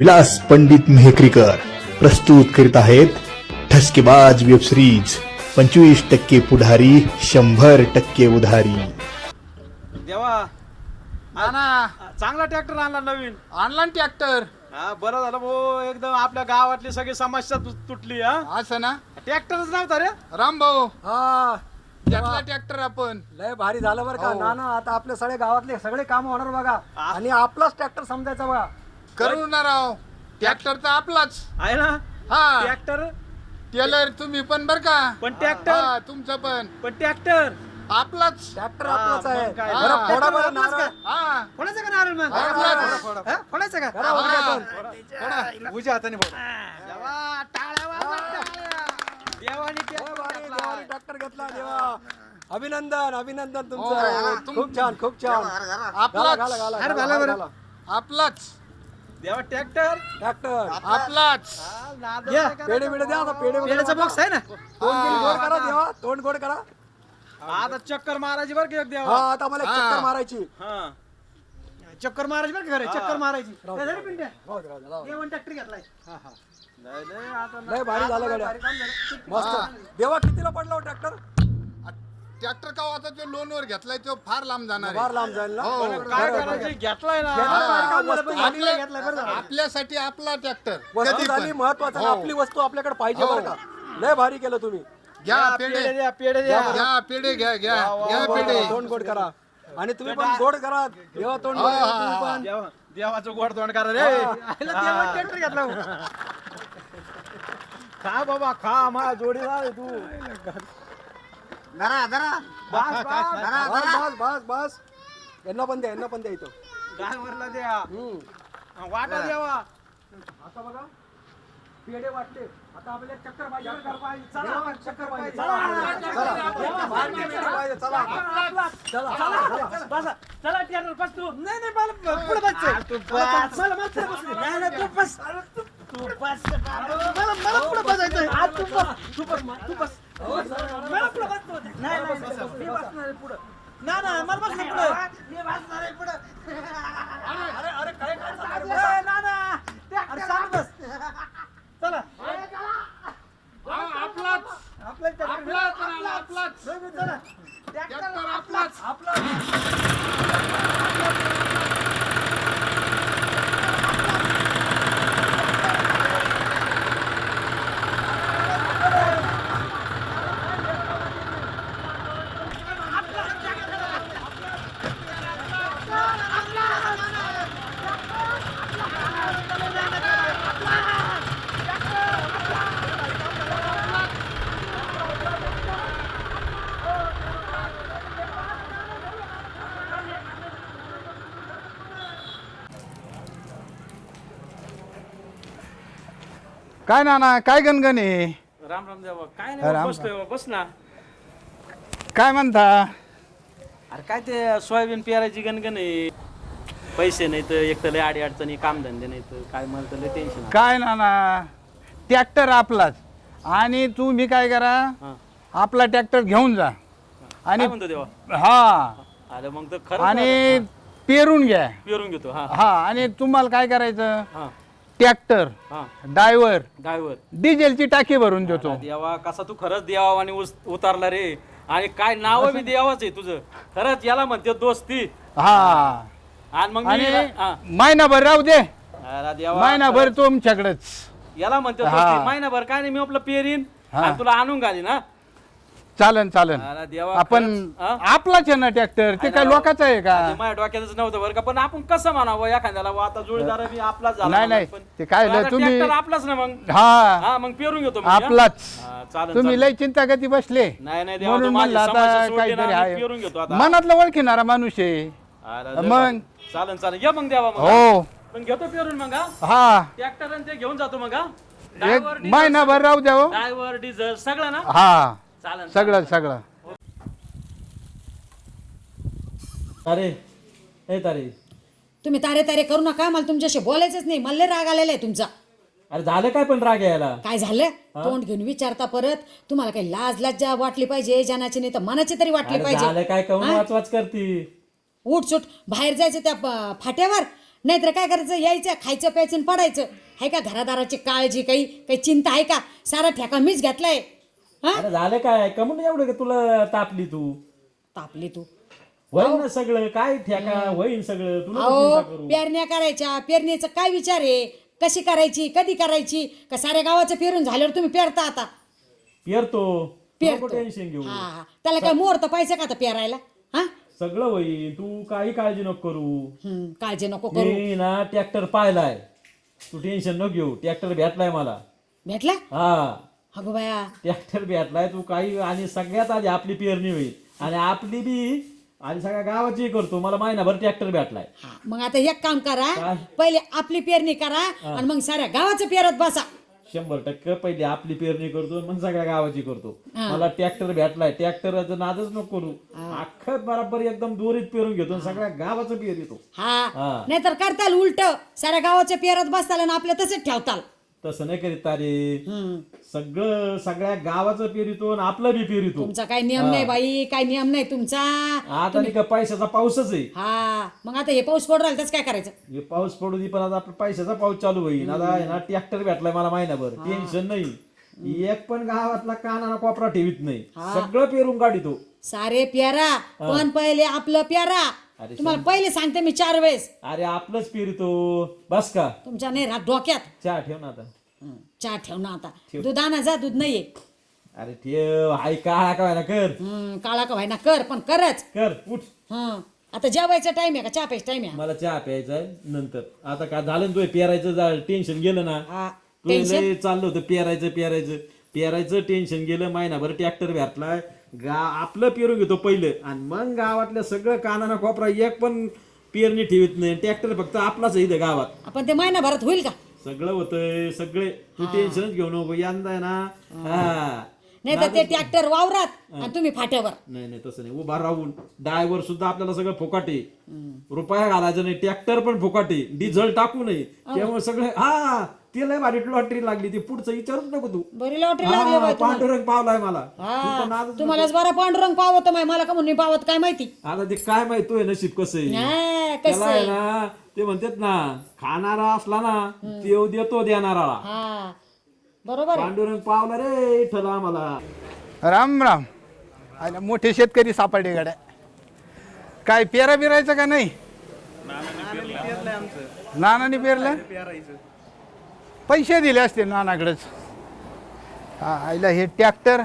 विलास पंडित मेहकरीकर प्रस्तुत करीत आहेत ठसकेबाज वेब सिरीज पंचवीस टक्के पुढारी शंभर टक्के उधारी. देवा ना चांगला ट्रॅक्टर आणला नवीन. आणला ट्रॅक्टर हा बरं झालं भाऊ एकदम आपल्या गावातली सगळी समस्या तु- तुटली हा. असं ना? ट्रॅक्टरच नव्हता रे. राम भाऊ. हा. घेतला ट्रॅक्टर आपण. लय भारी झालं बरं का. हो. ना ना आता आपल्या सगळे गावातले सगळे काम होणार बघा. आणि आपलाच ट्रॅक्टर समजायचा बघा. करू ना राव. ट्रॅक्टर तर आपलाच. आहे ना? हा. ट्रॅक्टर? टेलर तुम्ही पण बर का? पण ट्रॅक्टर? हा, तुमचं पण. पण ट्रॅक्टर? आपलाच. ट्रॅक्टर हा, आपलाच आहे. मग काय? बरं, हा. फोडा बरं आपलाच नारळ. हा. फोडायचं का नारळ मग. हा, फोडायचं का. उजव्या हाताने फोड. देवा, टाळ्या वाजवा, टाळ्या. देवाने tractor भारी, घेतला. देवाने ट्रॅक्टर घेतला देवा. अभिनंदन अभिनंदन हो, तुमचं तुम- खूप छान खूप छान. आपलाच घाला घाला अरे, घाला, घाला बरं. घाला. आपलाच. देवा ट्रॅक्टर. ट्रॅक्टर. आपलाच. घ्या. पेढे बिडे द्या आता पेढे पेढ्याचा बॉक्स आहे ना? तोंड गोड करा देवा तोंड गोड करा. आता चक्कर मारायची बरं का एक हा देवा आता मला एक हा. चक्कर मारायची. हा. चक्कर मारायची बरं का घरी? चक्कर मारायची. राहू काय दे. झालं पिंट्या? राहू दे, राहू दे, राहू दे. देवाने ट्रॅक्टर घेतलाय. लय, लय, आता लय भारी झालं गाड्या. मस्त. देवा कितीला पडला हो ट्रॅक्टर? ट्रॅक्टर का होता तो लोन वर घेतलाय तो फार लांब जाणार आहे. फार लांब जाईल ना हो. काय. करायचं घेतलाय ना घेतलाय बरं का, आम्हाला वस्तू पण झाली. घेतलाय, घेतलाय, बरं झालं. आपल्यासाठी आपला ट्रॅक्टर वस्तू कधी झाली. महत्वाचं हो. आपली वस्तू आपल्याकडे पाहिजे हो. बरं का लय भारी केलं तुम्ही घ्या पेढे पेढे द्या पेढे द्या घ्या पेढे घ्या घ्या घ्या गोड पेढे करा, तोंड गोड करा आणि तुम्ही पण गोड करा देवा तोंड गोड करा तुम्ही पण देवा- देवाचं गोड तोंड करा रे आईला देवाने ट्रॅक्टर घेतला. खा बाबा खा मा जोडीदार आहे तू बस, बस. बस बस. बस बस यांना पण द्या यांना पण द्या इथं. ड्रायव्हरला द्या. हम्म. वाटा द्यावा आता बघा. पेढे वाटते. आता आपल्याला चक्कर पाहिजे. बरं का? चला, चक्कर पाहिजे. चला, चला चला बाहेर पेढे पाहिजे, चला. चला चला बसा. चला ट्रॅक्टर बस तू. नाही नाही मला पुढे बस. तू बस. मला पुढे बस. नाही नाही तू बस. तू बस. मला मला पुढे बसायचं तू बस. तू बस तू बस. मला पुढे बस नाही नाही. मी बसणार पुढे. नाही नाही मला बस पुढे. मी बसणार पुढे अरे अरे काय काय चाललंय? ना ना अरे सांग बस चला आपलाच आपलं ट्रॅक्टर- आपलाच म्हणाला, आपलाच नाही, नाही, चला ट्रॅक्टर आपलाच काय ना ना काय गणगण? आहे राम राम देवा. काय राम बा, बस ना. काय म्हणता? अरे काय ते सोयाबीन पेरायची गणगण? आहे पैसे नाही तर एक तर लय आडी अडचणी कामधंदे नाही तर काय मला तर लय टेन्शन काय ना ना ट्रॅक्टर आपलाच. आणि तुम्ही काय करा? हा. आपला ट्रॅक्टर घेऊन जा. आणि म्हणतो देवा? हा. अरे मग तर खरं आणि पेरून घ्या. पेरून घेतो हा. हा आणि तुम्हाला काय करायचं? हा. ट्रॅक्टर हा. Driver driver. डिझेलची टाकी भरून देतो. देवा कसा तू खरंच देवा आणि उस- उतारला रे. आणि काय नाव बी देवाच आहे तुझं. खरंच याला म्हणते दोस्ती. हा. आणि मग मी आणि हा. महिनाभर राहू दे. अरे देवा महिनाभर तुमच्याकडेच याला म्हणते हा. दोस्ती महिनाभर काय नाही मी आपलं पेरीन. हा. आणि तुला आणून घालीन ना चालन चालन. अरे देवा आपण खरंच, हा? आपलाच आहे ना ट्रॅक्टर ते काय लोकांचं आहे का? ते माझ्या डोक्यातच नव्हतं बरं का पण आपण कसं म्हणावं एखाद्याला आता जोडीदार मी आपलाच झाला नाही, नाही. पण- ते काय आता तुम्ही- tractor आपलाच ना मग. हा. हा मग पेरून घेतो मग, हा? आपलाच. हा, चालेल तुम्ही चालेल. लय चिंता कधी बसले. नाही नाही देवा, म्हणून तू माझी म्हणलं आता समस्या सोडली काहीतरी ना, मी पेरून आहे आता. मनातलं ओळखीणारा माणूस आहे. अरे मग? चालेल चालेल या मग द्यावा मग हो. पण घेतो पेरून मग हा? हा. ट्रॅक्टर ते घेऊन जातो मग हा? एक महिनाभर राहू द्या हो. ड्रायव्हर डिझेल सगळं ना? हा. सगळं सगळं. अरे हे तारे. तुम्ही तारे तारे करू नका. मला तुमच्याशी बोलायचंच नाही. मला लय राग आलेला आहे तुमचा. अरे झालं काय पण राग यायला? काय झालं? तोंड घेऊन विचारता परत. तुम्हाला काही लाज लज्जा वाटली पाहिजे जनाची नाही तर मनाची तरी वाटली अरे झालं पाहिजे काय हा? वाच वाच करती? उठ सुट. बाहेर जायचं त्या प- फाट्यावर. नाहीतर काय करायचं? यायचं खायचं प्यायचं आणि पडायचं. आहे का घरादाराची काळजी काही काही चिंता आहे का? सारा ठेका मीच घेतलाय. हा अरे झालं काय? कमून एवढं का तुला तापली तू? तापली तू. होईन ना सगळं काय ठेका? होईन सगळं. तुला अहो करू? पेरण्या करायच्या. पेरणीचं काय विचार आहे? कशी करायची? कधी करायची? का साऱ्या गावाचं पेरून झाल्यावर तुम्ही पेरता आता? पेरतो. पेरतो. टेन्शन घेऊ. हा हा. त्याला काय मुहूर्त पाहिजे का आता पेरायला? हा? सगळं होईन. तू काही काळजी नको करू. हम्म, काळजी नको करू. मी ना ट्रॅक्टर पाहिलाय. तू टेन्शन नको घेऊ. ट्रॅक्टर भेटलाय मला. भेटला? हा. अगो बाया. ट्रॅक्टर भेटलाय तू काही आणि सगळ्यात आधी आपली पेरणी होईल. आणि आपली बी आणि सगळ्या गावाची करतो. मला महिनाभर ट्रॅक्टर भेटलाय. हा, मग आता एक काम करा. काय? पहिले आपली पेरणी करा आणि मग साऱ्या गावाचं पेरत बसा. शंभर टक्के पहिले आपली पेरणी करतो मग सगळ्या गावाची करतो. हा. मला ट्रॅक्टर भेटलाय. ट्रॅक्टरचा नादच नको करू. अख्खं बरोबर एकदम दोरीत पेरून घेतो आणि सगळ्या गावाचं पेर येतो हा. हा. नाहीतर करताल उलट. साऱ्या गावाचं पेरत बसताल आणि आपलं तसंच ठेवताल. तसं नाही करीत तारे हम्म. सगळं सगळ्या गावाचं पेरितो आणि आपलं बी पेरितो तुमचा काय नियम नाही बाई काय नियम नाही तुमचा. आता नाही का पैशाचा पाऊसच आहे. हा मग आता हे पाऊस पडू राहिला त्याच काय करायचं? हे पाऊस पडू दे पण आता आपला पैशाचा पाऊस चालू होईल. आता आहे ना ट्रॅक्टर भेटलाय मला महिनाभर. टेन्शन नाही. एक पण गावातला कानाला कोपरा ठेवीत नाही. सगळं पेरून काढितो. सारे प्यारा पण पहिले आपलं प्यारा. अरे तुम्हाला पहिले सांगते मी चार वेळेस. अरे आपलंच पेरितो बस का? तुमच्या नाही राहत डोक्यात. चहा ठेव ना आता. हं, चहा ठेव ना आता. दूध आणा जा दूध नाहीये. अरे ठेव हाय का काय ना कर? हं, काळा का व्हायना कर पण करच. कर उठ. हं आता जेवायचा टाइम आहे का? चहा प्यायचा टाइम आहे. मला चहा प्यायचा आहे नंतर. आता काय झालं ना तुझं पेरायचं टेन्शन गेलं ना. हा तू लय चाललं होतं पेरायचं पेरायचं. पेरायचं टेन्शन गेलं महिनाभर ट्रॅक्टर भेटलाय गा आपलं पेरून घेतो पहिलं. आणि मग गावातल्या सगळं कानाना कोपरा एक पण पेरणी ठेवीत नाही. ट्रॅक्टर फक्त आपलाच आहे इथं गावात. आपण ते महिनाभरात होईल का? सगळं होतंय सगळे. तू टेन्शनच घेऊ नको. यंदा आहे ना हा. नाही तर ते ट्रॅक्टर वावरात आणि तुम्ही फाट्यावर. नाही नाही तसं नाही. उभा राहून ड्रायव्हर सुद्धा आपल्याला सगळं फुकाटे रुपया घालायचा नाही ट्रॅक्टर पण फुकाटे डिझेल टाकू नये. त्यामुळे सगळे हा ते लय भारी लॉटरी लागली ती. पुढचं विचारूच नको तू. बरी लॉटरी लागली हा, बाई तुम्हाला. पांडुरंग पावलाय मला. तू नादच तुम्हालाच बरा पांडुरंग पावत माय. मला का म्हणून पावत? काय माहिती? आता ते काय माहीत? तुझं नशीब कसं आहे? हा, त्याला कसं आहे आहे? ना ते म्हणतात ना खाणारा असला ना देव देतो देणाराला. हा. बरोबर आहे. पांडुरंग पावला रे ठला आम्हाला राम राम. आयला मोठे शेतकरी सापडले गाड्या. काय पेरा बिरायचं का नाही? नानाने पेरलं पैसे दिले असते नानाकडेच. हा, आईला हे ट्रॅक्टर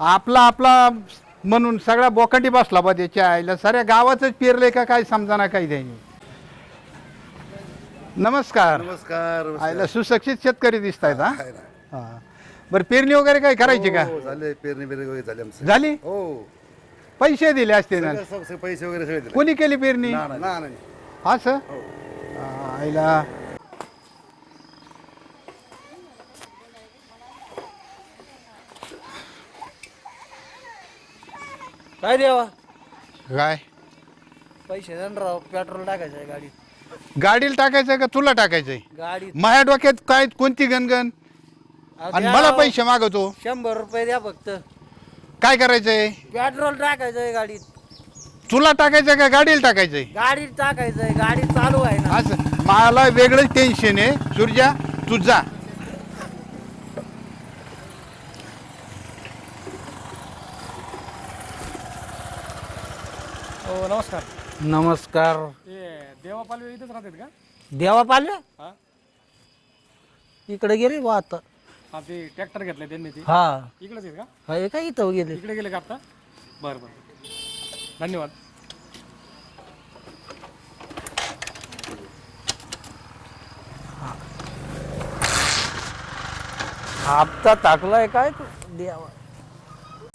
आपला आपला म्हणून सगळा बोकाटी बसला बा त्याच्या आईला. साऱ्या गावातच पेरले का काय समजाना काही त्यांनी नमस्कार. नमस्कार आईला सुशिक्षित शेतकरी दिसत आहेत हा हा. बरं पेरणी वगैरे काय करायची का? हो, झाले पेरणी बिरणी वगैरे झाले आमचे. झाली? हो. पैसे दिले असते ना? सगळं- सगळं- सगळे पैसे वगैरे सगळे दिले. कोणी केली पेरणी? ना, ना, नाही. असं? आईला. काय देवा? काय? पैसे राव पेट्रोल टाकायचं आहे गाडीत. गाडीला टाकायचंय का तुला टाकायचंय गाडीत. माझ्या डोक्यात काय कोणती गणगण? आणि द्या मला. पैसे मागवतो. शंभर रुपये द्या फक्त. काय करायचंय? पेट्रोल टाकायचं आहे गाडीत. तुला टाकायचंय का गाडीला टाकायचंय? गाडीत टाकायचं आहे गाडी चालू आहे ना. असं मला वेगळंच टेन्शन आहे. सुरजा तू जा. हो नमस्कार. नमस्कार. ते देवा पालवे इथेच राहतात का? देवा हा. इकडे गेले बा आता. हा ते ट्रॅक्टर घेतलंय त्यांनी ते. हा. इकडेच आहेत का? हे काय इथं गेले? इकडे गेले का आता? बरं बरं. धन्यवाद. हप्ता टाकलाय काय तू? देवा.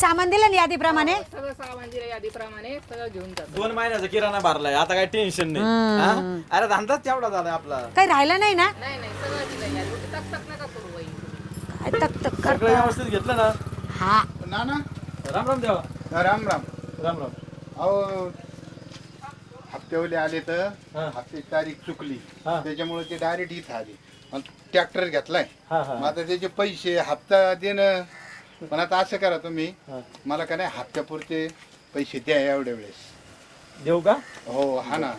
सामान दिलं ना यादीप्रमाणे? सगळं सामान दिलं यादीप्रमाणे सगळं घेऊन जातो. दोन महिन्याचा किराणा भरलाय आता काय टेन्शन नाही. हा? अरे धंदाच तेवढा झालाय आपला. काही राहिलं नाही ना? नाही नाही सगळं दिलं यादी तक तक नका करू बाई. तक तक सगळं करता व्यवस्थित घेतलं ना? हा. नाना? राम राम देवा. राम राम. राम राम. अहो हप्त्यावले आले तर हा. हप्त्याची तारीख चुकली. हा. त्याच्यामुळे ते डायरेक्ट इथं आले. आणि ट्रॅक्टर घेतलाय. हा हा. मग आता त्याचे पैसे हप्ता देणं. पण आता असं करा तुम्ही. हा. मला का नाही हप्त्यापुरते पैसे द्या एवढ्या वेळेस. देऊ का? हो हा ना.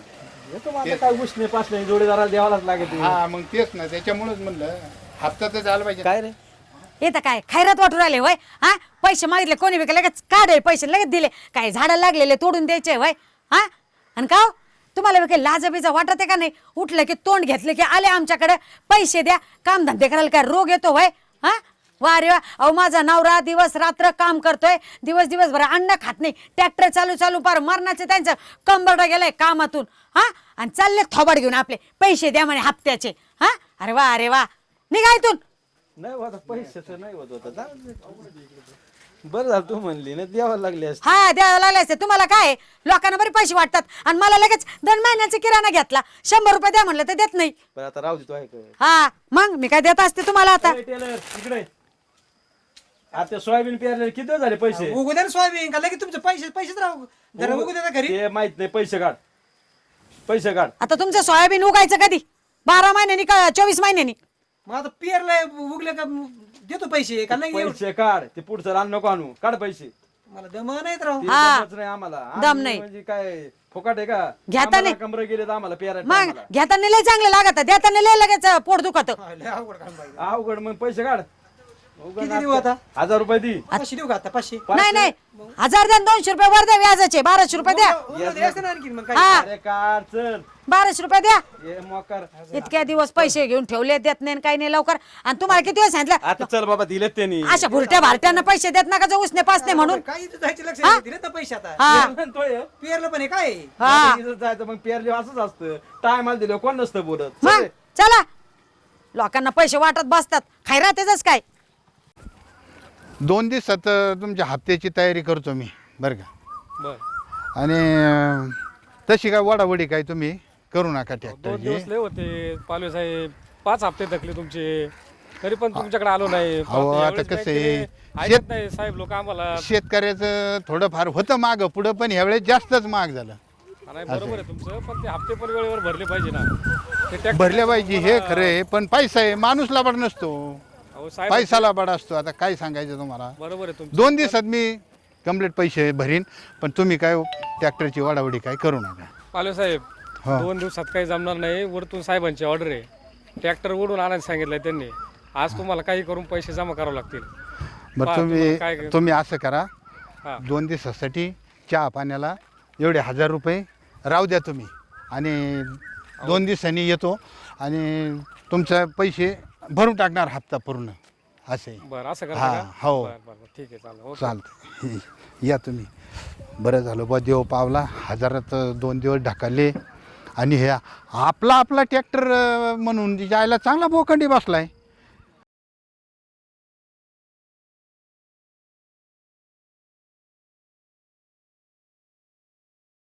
येतो मग आता काय उष्णे पासणे जोडीदाराला द्यावालाच लागेल हा मग तेच ना. त्याच्यामुळेच म्हणलं हप्ता तर झाला पाहिजे. काय रे? येतं काय खैरात वाटू राहिले वय हा? पैसे मागितले कोणी विकले? लगेच काढे पैसे लगेच दिले. काय झाडं लागलेले तोडून द्यायचे वय हा? आणि का हो? तुम्हाला बी काही लाजबीजा वाटत आहे का नाही? उठलं की तोंड घेतलं की आले आमच्याकडे पैसे द्या. काम धंदे करायला काय रोग येतो वय हा? वा रे वा. अहो माझा नवरा दिवस रात्र काम करतोय. दिवस दिवसभर अन्न खात नाही. ट्रॅक्टर चालू चालू पार मरणाचे त्यांचं कंबरडा गेलंय कामातून. हा? आणि चालले थोबाड घेऊन आपले. पैसे द्या म्हणे हप्त्याचे. हा? अरे वा अरे वा. निघा इथून. नाही होत पैशाचं नाही होत होता जाऊ दे. बरं झालं तू म्हणली ना द्यावं लागली असते. हा द्यावं लागले असते. तुम्हाला काय? आहे? लोकांना बरे पैसे वाटतात. आणि मला लगेच दोन महिन्याचा किराणा घेतला. शंभर रुपये द्या म्हणलं तर देत नाही. पण आता राहू आहे का? हा मग मी काय देत असते तुम्हाला आता? टेलर इकडे. आता सोयाबीन पेरले किती दिवस झाले पैसे? उगू द्या ना सोयाबीन का लगेच तुमचे पैसे पैसेच राहू. जरा उगू द्या ना घरी. ते माहीत नाही पैसे काढ. पैसे काढ. आता तुमचं सोयाबीन उगायचं कधी? बारा महिन्यांनी का चोवीस महिन्यांनी. मग आता पेरलंय उगले का देतो पैसे का नाही एवढं? पैसे काढ ते पुढचं रान नको आणू काढ पैसे मला दम नाहीत राव ते हा. जमत नाही आम्हाला दम आम्ही नाही. म्हणजे काय फुकाट आहे का घेता नाही. कमर गेले तर आम्हाला पेरा मग घेताना लय चांगलं लागत देताना लय लगेच पोट दुखत हा, लय अवघड काम बाई. अवघड मग पैसे काढ किती देऊ आता? हजार रुपये दी. पाचशे देऊ का आता? पाचशे. नाही नाही. हजार द्या आणि दोनशे रुपये वर द्या व्याजाचे. बाराशे रुपये द्या. मग काय? हा. अरे चल बाराशे रुपये द्या. ये मोकर. इतक्या दिवस पैसे घेऊन ठेवले देत नाही आणि काही नाही लवकर. आणि तुम्हाला किती वेळ सांगितलं? आता चल बाबा दिलेत त्यांनी. अशा भुरट्या भारट्यांना पैसे देत नका जो उसने पाच नाही म्हणून. काय इथं जायचं लक्ष नाही दिले तर पैसे आता. हा. म्हणतोय पेरलं पण आहे काय? आहे? हा. आता इथं जायचं मग पेरले असंच असतं. टायमाला दिलं कोण नसतं बोलत? मग चल. चला. लोकांना पैसे वाटत बसतात. खैरातच काय? दोन दिवसात तुमच्या हप्त्याची तयारी करतो मी बरं का? बर. आणि तशी काय वडावडी काय तुम्ही करू नका दोन ट्रॅक्टरची दिवस लय होते पालवे साहेब. पाच हप्ते थकले तुमचे. तरी पण तुमच्याकडे आलो नाही. अहो, आता यावेळेस कसं आहे, ते ऐकत शेत- नाही साहेब लोक आम्हाला. शेतकऱ्याचं थोडंफार होतं मागं पुढं पण ह्यावेळेस जास्तच महाग झालं. नाही बरोबर आहे. तुमचं पण ते हप्ते पण वेळेवर भरले पाहिजे ना. ते भरल्या पाहिजे हे खरं आहे पण पैसा आहे माणूस लाबाड नसतो. अहो साहेब पैसा लाबाड असतो. आता काय सांगायचं तुम्हाला? बरोबर आहे तुमचं. दोन दिवसात मी कंप्लीट पैसे भरीन पण तुम्ही काय ट्रॅक्टरची वाडावडी काय करू नका. पालवे साहेब हा. दोन दिवसात काही जमणार नाही. वरतून साहेबांची ऑर्डर आहे. ट्रॅक्टर ओढून आणायला सांगितलंय त्यांनी. आज तुम्हाला काही करून पैसे जमा करावे लागतील. बरं पहा, तुम्ही तुम्हाला काय- तुम्ही असं करा. हा. दोन दिवसासाठी चहा पाण्याला एवढे हजार रुपये राहू द्या तुम्ही. आणि दोन दिवसांनी येतो. आणि तुमचे पैसे भरून टाकणार हप्ता पूर्ण. असे. बरं असं हा, करा हो. बरं बरं बरं. ठीक आहे चालेल. ओके. चालतं या तुम्ही. बरं झालं. बा देव पावला. हजारात दोन दिवस ढकलले. आणि हे आपला आपला ट्रॅक्टर म्हणून जायला चांगला बोखंडी बसलाय.